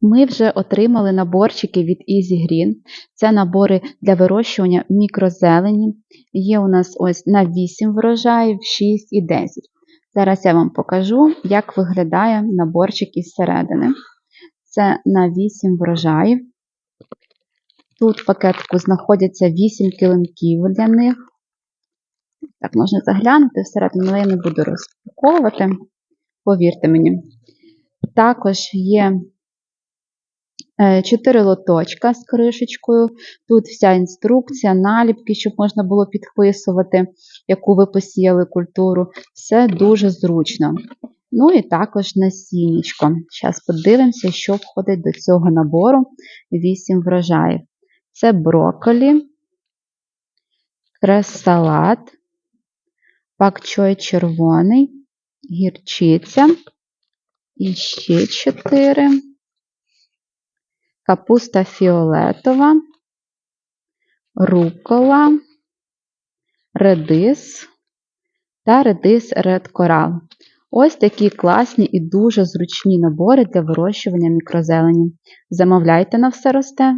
Ми вже отримали наборчики від Easy Green. Це набори для вирощування мікрозелені. Є у нас ось на 8 врожаїв, 6 і 10. Зараз я вам покажу, як виглядає наборчик із середини. Це на 8 врожаїв. Тут в пакетику знаходяться 8 килимків для них. Так, можна заглянути всередину, але я не буду розпаковувати, повірте мені. Також є 4 лоточка з кришечкою. Тут вся інструкція, наліпки, щоб можна було підписувати, яку ви посіяли культуру. Все дуже зручно. Ну і також насіннячко. Зараз подивимося, що входить до цього набору 8 врожаїв. Це брокколі, крес-салат, пакчой червоний, гірчиця. І ще 4. Капуста фіолетова, рукола, редис та редис Red Coral. Ось такі класні і дуже зручні набори для вирощування мікрозелені. Замовляйте на все росте.